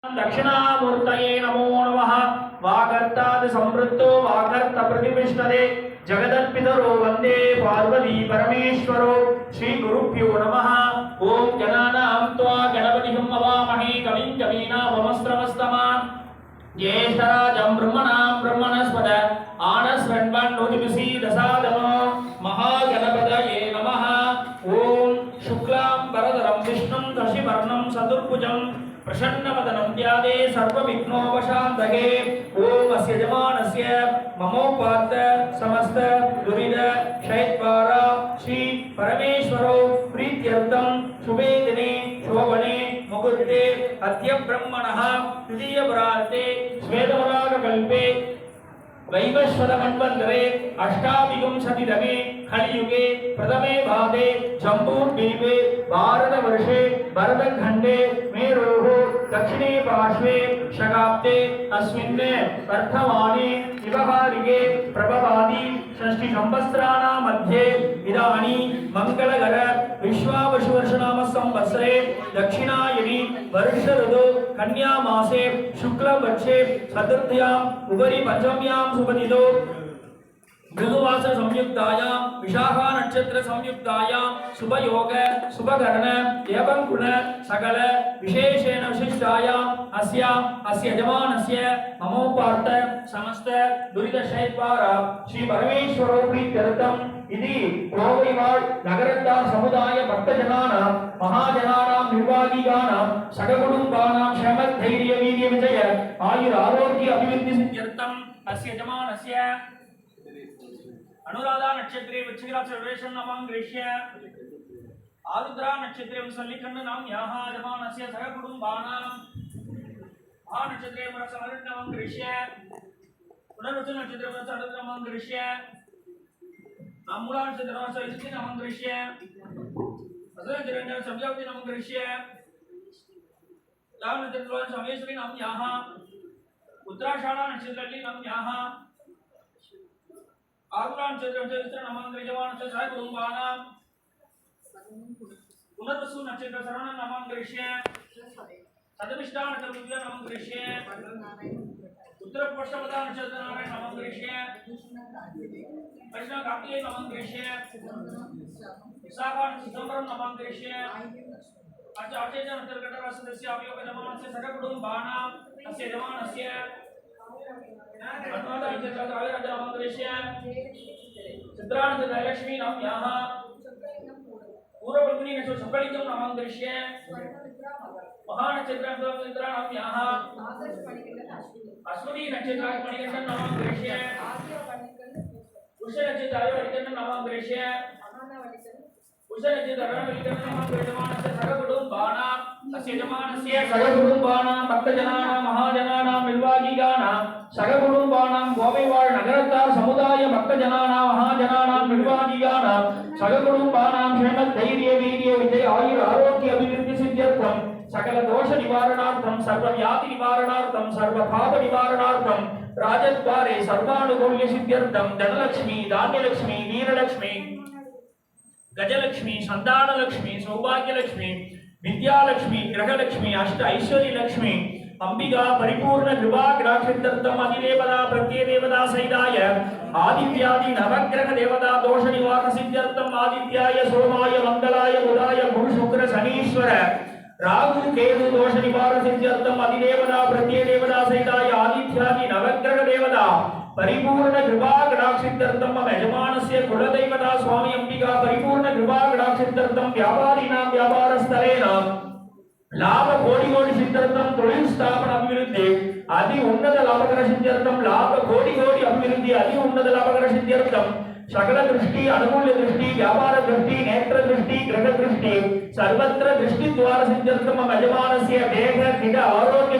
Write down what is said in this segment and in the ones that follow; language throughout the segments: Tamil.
दक्षिणामूर्तये नमो नमः वागर्ताद् संवृत्तो वागर्त प्रतिष्ठते जगदर्पितरो वन्दे पार्वती परमेश्वरो श्रीगुरुभ्यो नमः ॐ जनानां त्वा गणपतिं अवामहे कविं कवीनामस्त्रमस्तमान् ज्येष्ठराजं ब्रह्मणां ब्रह्मणस्पद आनस्रण्वन्नोतिभिषि दशादनो महागणपतये नमः ॐ शुक्लां वरदरं विष्णुं दशिवर्णं चतुर्भुजं प्रसन्नवदनं ध्यादे सर्वविघ्नोपशान्तये ॐ अस्य यजमानस्य ममोपात्त समस्त दुरिद क्षयद्वारा श्री परमेश्वरो प्रीत्यर्थं शुभे दिने शोभने मुहूर्ते अद्य ब्रह्मणः तृतीयपुरार्ते श्वेतवरागकल्पे वैवस्वतमन्वन्तरे अष्टाविंशतितमे कलियुगे प्रथमे भागे जम्बूद्वीपे भारतवर्षे भरतखण्डे मेरोः दक्षिणे पार्श्वे शकाब्दे अस्मिन् वर्धमाने व्यवहारिके प्रभवादि षष्टिसंवत्सराणां मध्ये इदानीं मङ्गलकर विश्वावशुवर्षनाम संवत्सरे दक्षिणायनि वर्ष ऋतौ कन्यामासे शुक्लपक्षे चतुर्थ्याम् उपरि पञ्चम्यां सुपतितो மிருதுவாச சம்யுக்தாயாம் விஷாகா நட்சத்திர சம்யுக்தாயாம் சுபயோக சுபகரண ஏவங்குண சகல விசேஷேன விசிஷ்டாயாம் அஸ்யாம் அஸ்ய யஜமானஸ்ய மமோபார்த்த சமஸ்த துரித சைத்வாரா ஸ்ரீ பரமேஸ்வரோபி தருத்தம் இது கோவைவாழ் நகரத்தார் சமுதாய பக்தஜனானாம் மகாஜனானாம் நிர்வாகிகானாம் சககுடும்பானாம் க்ஷம தைரிய வீரிய விஜய ஆயுர் ஆரோக்கிய அபிவிருத்தி சித்தியர்த்தம் அஸ்ய யஜமானஸ்ய ಅನುರಾಧ ನಕ್ಷತ್ರೆ ವೃಶ್ಚಿಕರಾಶ ಪ್ರವೇಶಂ ನಮಂ ಗೃಹ್ಯ ಆರುದ್ರ ನಕ್ಷತ್ರಂ ಸಲ್ಲಿಕಣ್ಣು ನಾಂ ಯಾಹ ಜಮಾನಸ್ಯ ಸಹ ಕುಟುಂಬಾನಾಂ ಆ ನಕ್ಷತ್ರೇ ಮನಸ ಅರುಣಮಂ ಗೃಹ್ಯ ಪುನರ್ವಸು ನಕ್ಷತ್ರ ಮನಸ ಅರುಣಮಂ ಗೃಹ್ಯ ನಮ್ಮೂಲ ನಕ್ಷತ್ರ ಮನಸ ಇರುತ್ತಿ ನಮಂ ಗೃಹ್ಯ ಅಸರಜರಂಗ ಸಂಜಾವತಿ ನಮಂ ಗೃಹ್ಯ ಯಾವ ನಕ್ಷತ್ರ ಸಮಯೇಶ್ವರಿ ನಂ ಯಾಹ ಉತ್ತರಾಷಾಢ ನಕ್ಷತ್ರದಲ್ಲಿ ನಂ ಯಾಹ आरुणां क्षेत्रं च वितरणमान् गृह्यमाणं च सह कुटुम्बानां पुनर्वसु नक्षत्र सरणां नामां गृह्य सदमिष्टान् कर्मभ्य नामं गृह्य उत्तरपक्षपदा नक्षत्र नारायण नामं उत्तर पश्चिम कार्तिकेय नामं गृह्य विशाखान् चिदम्बरं नामं गृह्य अच्च अचेजन अन्तर्गतः सदस्य अभियोगजमानस्य सह कुटुम्बानां अस्य यजमानस्य சித்ரானந்தலட்சுமி நாம் யாமா பூர்வபத்னி நசோ சம்பளித்தம் நாம் அங்கரிஷ்ய மகாநட்சத்திரா நாம் யாமா அஸ்வதி நட்சத்திரா பணிகண்டன் நாம் அங்கரிஷ்ய புஷ நட்சத்திரா பணிகண்டன் நாம் அங்கரிஷ்ய சககுடும்பானாம் பக்தஜனானாம் மகாஜனானாம் நிர்வாகிகானாம் சககுடும்பானாம் கோவைவாழ் நகரத்தார் சமுதாய பக்தஜனானாம் மகாஜனானாம் நிர்வாகிகானாம் சககுடும்பானாம் க்ஷேம தைரிய வீரிய விஜய் ஆயுர் ராஜத்வாரே சர்வானுகூல்ய சித்தியர்த்தம் தனலட்சுமி வீரலட்சுமி. గజలక్ష్మి సంతానలక్ష్మి సౌభాగ్యలక్ష్మి విద్యాలక్ష్మి గ్రహలక్ష్మి అష్ట ఐశ్వర్యలక్ష్మి అంబిగా పరిపూర్ణ కృపా గ్రాక్షిందర్థం అధిదేవత ప్రత్యేదేవత సైదాయ ఆదిత్యాది నవగ్రహ దేవత దోష నివారణ సిద్ధ్యర్థం ఆదిత్యాయ సోమాయ మంగళాయ బుధాయ గురు శుక్ర శనీశ్వర రాహు కేతు దోష నివారణ సిద్ధ్యర్థం అధిదేవత ప్రత్యేదేవత సైదాయ ఆదిత్యాది నవగ్రహ దేవత పరిపూర్ణ కృపా சித்தியர்த்தம் யஜமானசிய குலதெய்வதா சுவாமி அம்பிகா பரிபூர்ண கிருபா கடாட்சித்தர்த்தம் வியாபாரினாம் வியாபார दृष्टि अनुकूल्य दृष्टि व्यापार नेत्र दृष्टि ग्रह दृष्टि सर्वत्र दृष्टि द्वार यजमानस्य देह क्रीडा आरोग्य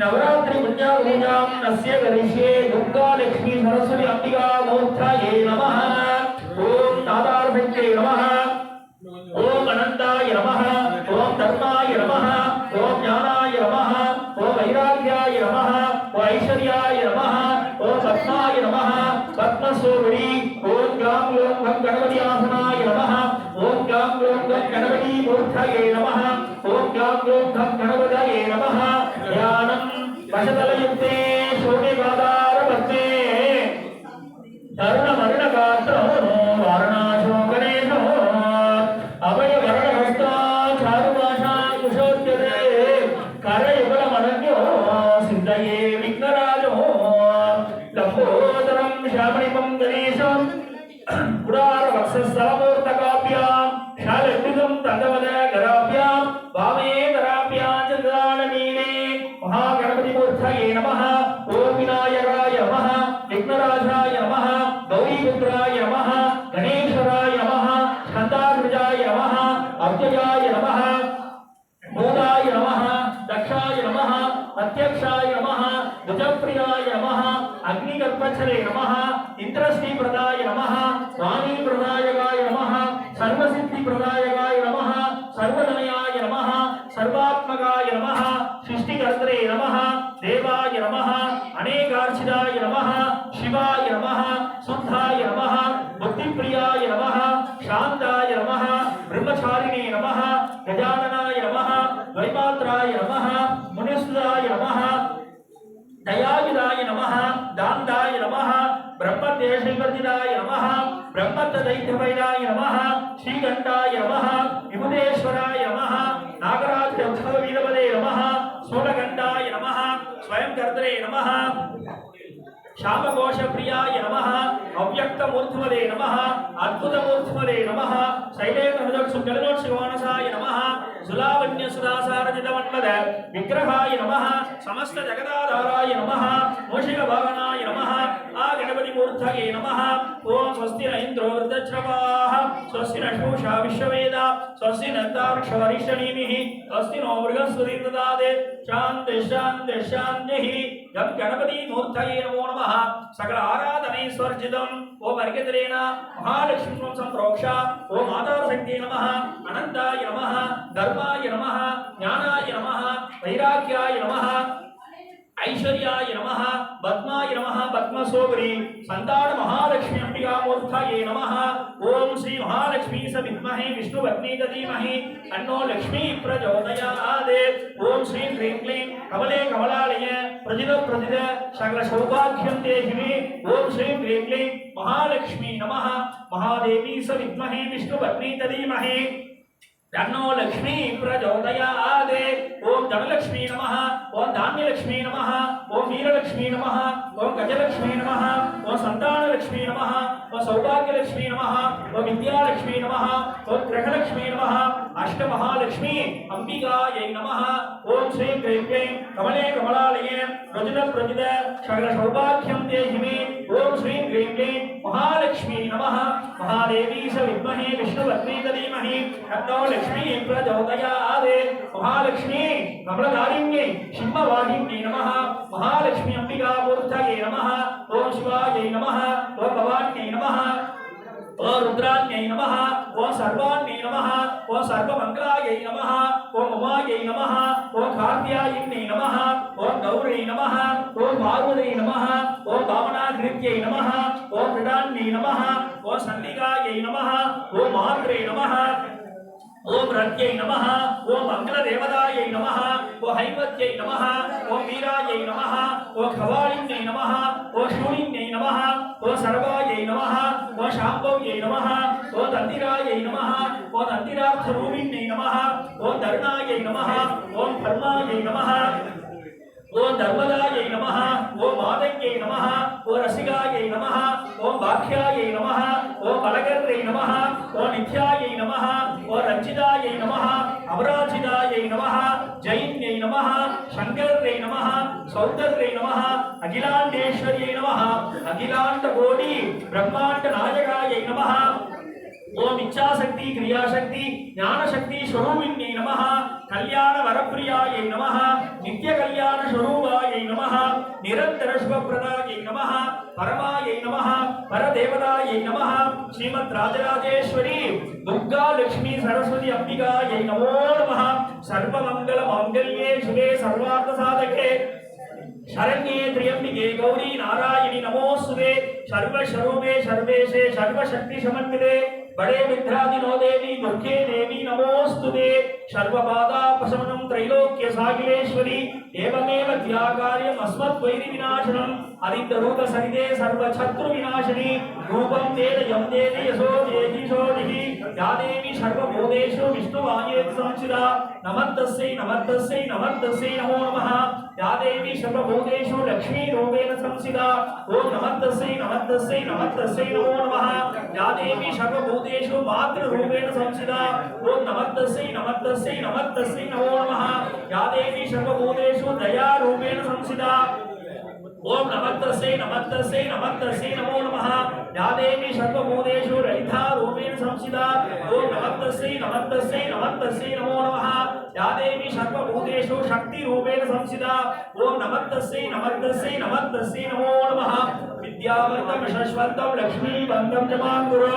नवरात्रि पुण्यापूजां तस्य गणेशे दुर्गालक्ष्मी सरस्वती अम्बिका मोक्षायै नमः। ॐ नादार्भ्ये नमः। ॐ अनन्ताय नमः। ॐ धर्माय नमः। ॐ ज्ञानाय नमः। ॐ वैराग्याय नमः। ॐ ऐश्वर्याय नमः। ॐ पद्माय नमः। पद्मस्वरूपिणी ॐ गां लों गणपति आसनाय नमः। ॐ गां लों गणपति मूर्धये नमः। ॐ ग्लां ग्लौं गं गणपतये नमः ध्यानं वशतलयुक्ते शोभिपादारभक्ते శాంతాయ నమ బ్రహ్మచారిణి నమ గజాననాయ నమ ద్వైపాత్రాయ నమ మునిసుదాయ నమ దయాయుదాయ నమ దాందాయ నమ బ్రహ్మదేశాయ నమ బ్రహ్మత్వైతవైరాయ నమ శ్రీకంఠాయ నమ విభుదేశ్వరాయ నమ నాగరాజ వీరవదే నమ సోలకంఠాయ నమ స్వయం కర్తరే నమ శాపకోశ ప్రియాయ నమ అవ్యక్తమూర్ధ్వదే నమ అద్భుతమూర్ధ్వదే నమ శైలేంద్రహృదక్షు జలనోక్షమానసాయ నమ సులావణ్య సుధాసారజితమన్వద విగ్రహాయ నమ సమస్త జగదాధారాయ నమ మోషిక భావనాయ నమ गणपतिमूर्धये नमः ॐ स्वस्ति न इन्द्रो वृद्धश्रवाः स्वस्ति न शूषा विश्ववेद स्वस्ति नन्ताक्षवरिष्ठनीमिः स्वस्ति नो बृहस्पति ददाते शान्ति शान्ति शान्तिः गं गणपतिमूर्धये नमो नमः सकल आराधनैस्वर्जितम् ॐ अर्घ्यतिरेण महालक्ष्मीं सम्प्रोक्ष ॐ माताशक्ति नमः अनन्ताय नमः धर्माय नमः ज्ञानाय नमः वैराग्याय नमः ऐश्वर्याय नमः पद्माय नमः पद्मसोगरी संतान महालक्ष्मी अंबिका मूर्धाये नमः ओम श्री महालक्ष्मी स विद्महे विष्णुपत्नी च धीमहि अन्नो लक्ष्मी प्रचोदयात् ओम श्री ह्रीं क्लीं कमले कमलालय प्रजित प्रजित सकल सौभाग्यं देहि मे ओम श्री ह्रीं क्लीं महालक्ष्मी नमः महादेवी स तन्नो लक्ष्मी प्रचोदयात्। ओम धनलक्ष्मी नमः, ओम धान्यलक्ष्मी नमः, ओम वीरलक्ष्मी नमः, ओम गजलक्ष्मी नमः, ओम संतानलक्ष्मी नमः, ओम सौभाग्यलक्ष्मी नमः, ओम विद्यालक्ष्मी नमः, ओम ग्रहलक्ष्मी नमः, अष्टमहालक्ष्मी अंबिकायै नमः। ओम श्री क्लीं कमले कमलालये प्रजित प्रजित सकल सौभाग्यं देहि मे। ओम श्री क्लीं क्लीं महालक्ष्मी नमः। महादेवी स विद्महे विष्णुपत्नी च धीमहि तन्नो लक्ष्मी प्रचोदयात्। महालक्ष्मी कमलधारिण्यै सिंहवाहिन्यै नमः। महालक्ष्मी अम्बिकामूर्तये नमः। ॐ शिवाय नमः। ॐ भवान्यै नमः। ஓ ருத்ராண்யை நம ஓ சர்வாண்யை நம ஓ சர்வமங்களாயை நம ஓ உமாயை நம ஓ கார்த்தியாயின்யை நம ஓ கௌரை நம ஓ பார்வதை நம ஓ பாவனாகிருத்யை நம ஓ கிருடாண்யை நம ஓ சன்னிகாயை நம ஓ மாத்ரை நம नमः ओम रत्यै नमः ओम मंगलदेवतायै नमः ओम हैमत्यै नमः ओम वीरायै नमः ओम खवालिन्यै नमः ओम शूलिन्यै नमः ओम सर्वायै नमः ओम शाम्भव्यै नमः ओम तन्दिरायै नमः ओम तन्दिरार्थरूपिण्यै नमः ओम धर्णायै नमः ओम धर्मायै ஓம் தர்மதாயை நம ஓம் மாதையை நம ஓ ரசிகாயை நம ஓம் பாக்கியாயை நம ஓ பலகர்ரை நம ஓ நித்யாயை நம ஓ ரஞ்சிதாயை நம அபராஜிதாயை நம ஜெயின்யை நம சங்கர்ரை நம சௌந்தர்ரை நம அகிலாண்டேஸ்வரியை நம அகிலாண்ட கோடி பிரம்மாண்ட நாயகாயை நம ஓம் இச்சாசக்தி கிரியாசக்தி ஞானசக்தி ஸ்வரூபிண்யை நம கல்யாண வரப்பிரியாயை நம நித்திய கல்யாண ஸ்வரூபாயை நம நிரந்தர சுபப்பிரதாயை நம பரமாயை நம பரதேவதாயை நம ஸ்ரீமத் ராஜராஜேஸ்வரி துர்கா லட்சுமி சரஸ்வதி அம்பிகாயை நமோ நம சர்வமங்கல மங்கல்யே சுவே சர்வார்த்த சாதகே. शरण्ये त्र्यंबिके गौरी नारायणी नमोस्तुते सर्वस्वरूपे सर्वेशे सर्वशक्तिसमन्विते బడే మిథ్రాదినో దేవి దుర్గే దేవి నమోస్తుదే సర్వపాదాపశమనం త్రైలోక్య సాగిలేశ్వరి ఏమేవ ధ్యాకార్యం అస్మద్వైరి వినాశనం అనింద్రూప సరిదే సర్వశత్రు వినాశని రూపం తేన యం దేవి యశో దేహిశోదిహి యాదేవి సర్వభూతేషు విష్ణువాయేత్ సంచిరా నమర్దస్యై నమర్దస్యై నమర్దస్యై నమో నమః. యాదేవి సర్వభూతేషు లక్ష్మీ రూపేణ సంసిదా ఓ నమర్దస్యై నమర్దస్యై నమర్దస్యై నమో నమః. యాదేవి సర్వభూత ఉద్దేశో మాతృ రూపేణ సంసిద. ఓం నమస్తస్యై నమస్తస్యై నమస్తస్యై నమో నమః. యా దేవి సర్వభూతేషు దయా రూపేణ సంసిద. ఓం నమస్తస్యై నమస్తస్యై నమస్తస్యై నమో నమః. యా దేవి సర్వభూతేషు రహితా రూపేణ సంసిద. ఓం నమస్తస్యై నమస్తస్యై నమస్తస్యై నమో నమః. యా సర్వభూతేషు శక్తి రూపేణ సంసిద. ఓం నమస్తస్యై నమస్తస్యై నమస్తస్యై నమో నమః. విద్యావర్తం శశ్వర్తం లక్ష్మీబంధం జమాంగురు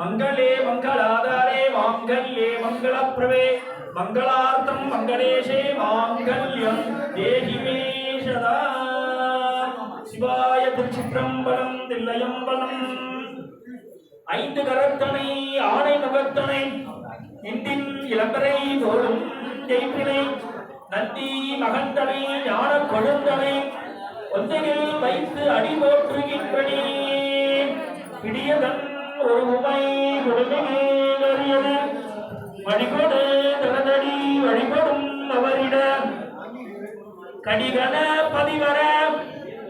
மங்களே மங்களாதாரே மாங்கல்யே மங்களப்ரவே மங்களார்த்தம் மங்களேஷே மாங்கல்யம். தேஹிமே சதா சிவாய திருச்சிற்றம்பலம் தில்லையம்பலம். ஐந்து கரத்தனை ஆணை முகத்தனை. இந்தின் இளம்பரை போலும் ஜெயிப்பினை நந்தி மகந்தனை ஞான கொழுந்தனை. ஒந்தையில் வைத்து அடி போற்றுகின்றனே. பிடியதன் ஒரு உமை கொடுமையது வழிகொடு தனதடி வழிபடும் அவரிட கடிகன பதிவர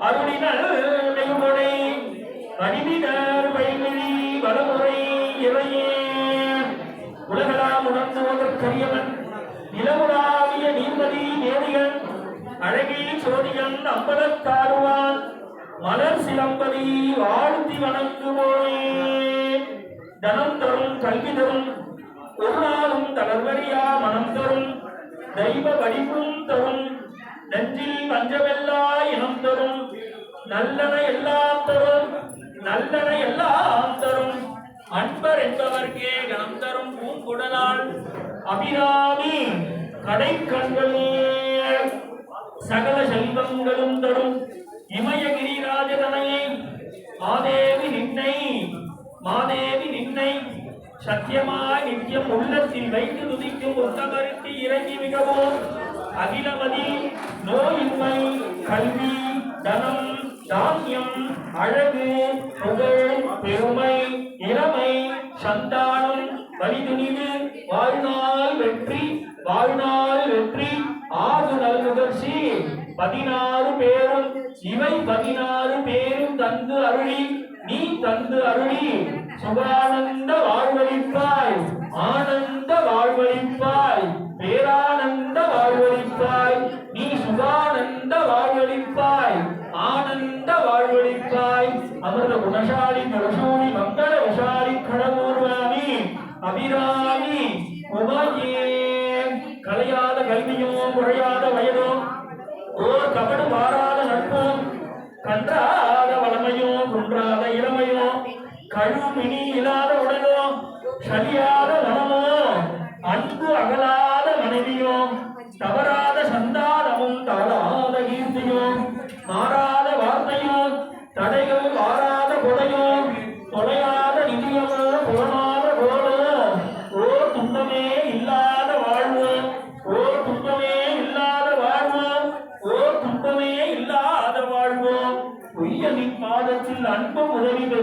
அருளினர் நெய்முறை. வடிவினர் வைமிழி வலமுறை இவையே உலகளாம் உணர்ந்துவதற்கரியவன் நிலவுலாவிய நீர்மதி நேரிகள் அழகில் சோதிகள் அம்பலத்தாடுவான் மலர் சிலம்பதி வாழ்த்தி வணங்குவோயே தனம் தரும் கல்வி தரும் ஒரு நாளும் தளர்வறியா மனம் தரும் தெய்வ வடிவும் தரும் நெஞ்சில் வஞ்சமெல்லா இனம் தரும் நல்லன எல்லாம் தரும் நல்லன எல்லாம் தரும். அன்பர் என்பவர்க்கே கணம் தரும் பூங்குடலால் அபிராமி கடை கண்களே சகல செல்வங்களும் தரும் இமயகிரி ராஜதனையை மாதேவி மாதேவி நின்னை சத்தியமாய் நித்தியம் உள்ளத்தில் வைத்து துதிக்கும் உத்தமருக்கு இறங்கி மிகவும் அகிலவதி நோயின்மை கல்வி தனம் தானியம் அழகு புகழ் பெருமை இளமை சந்தானம் வழிதுணிவு வாழ்நாள் வெற்றி வாழ்நாள் வெற்றி ஆறு நல்முகர்ச்சி பதினாறு பேரும் இவை பதினாறு பேரும் தந்து அருளி நீ தந்து அருளி. சுகானந்த வாழ்வழிப்பாய் ஆனந்த வாழ்வழிப்பாய் பேரானந்த வாழ்வழிப்பாய் நீ சுகானந்த வாழ்வழிப்பாய் ஆனந்த வாழ்வழிப்பாய் அமிர்த குணசாலி நரசூலி மங்கள விஷாலி கடமூர்வாமி அபிராமி உமாயே கலையாத கல்வியோ குறையாத கபடு மாறாத நட்பும் கன்றாத வளமையும் குன்றாத இளமையும் கழுமினி இல்லாத உடலும் சரியா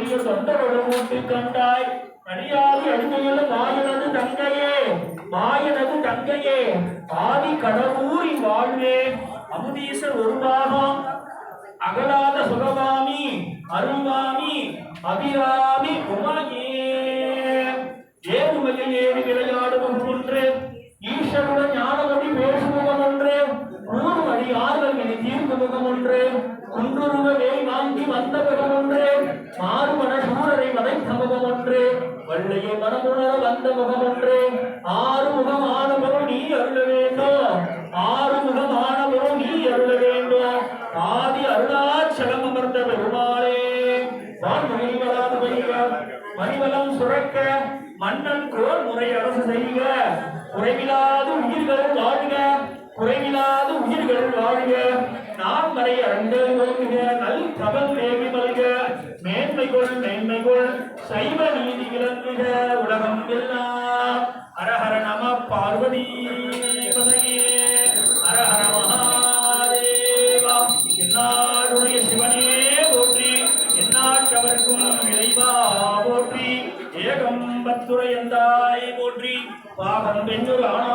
உன்னுடைய சொந்த உடம்பூட்டி கண்டாய். அடியாதி அடிமையில மாயனது தங்கையே மாயனது தங்கையே ஆதி கடவுரி வாழ்வே அமுதீசர் ஒருவாகம் அகலாத சுகவாமி அருள்வாமி அபிராமி உமாயே. ஏறுமையில் ஏறி விளையாடுவோம் ஒன்று. ஈஸ்வருடன் ஞானவதி பேசுமுகம் ஒன்று. நூறு அடியார்கள் இனி தீர்க்குமுகம் ஒன்று. குன்றுருவவே வாங்கி வந்த முகம் ஒன்று மாறுமண சூரரை வதைத்த முகம் ஒன்று வள்ளையை மனமுணர வந்த முகம் ஒன்று. ஆறு முகம் ஆனவரும் நீ அருள வேண்டும். ஆறு முகம் ஆனவரும் நீ அருள வேண்டும். ஆதி அருளாச்சலம் அமர்ந்த பெருமாளே. மணிவலம் சுரக்க மன்னன் கோர் முறை அரசு செய்க. குறைவிலாது உயிர்கள் வாழ்க குறைவிலாது உயிர்கள் வாழ்க. நான் வரை அரங்கள் நல் கபல் தேவி மல்க மேன்மை கொள் மேன்மை கொள் சைவ நீதி விளங்குக உலகம் எல்லாம். ஹரஹர நம பார்வதி ஹரஹர மகாதேவா என்னாடுடைய சிவனே போற்றி எந்நாட்டவர்க்கும் இறைவா போற்றி ஏகம்பத்துரை எந்தாய் போற்றி பாகம் பெண்ணூர் ஆனாய்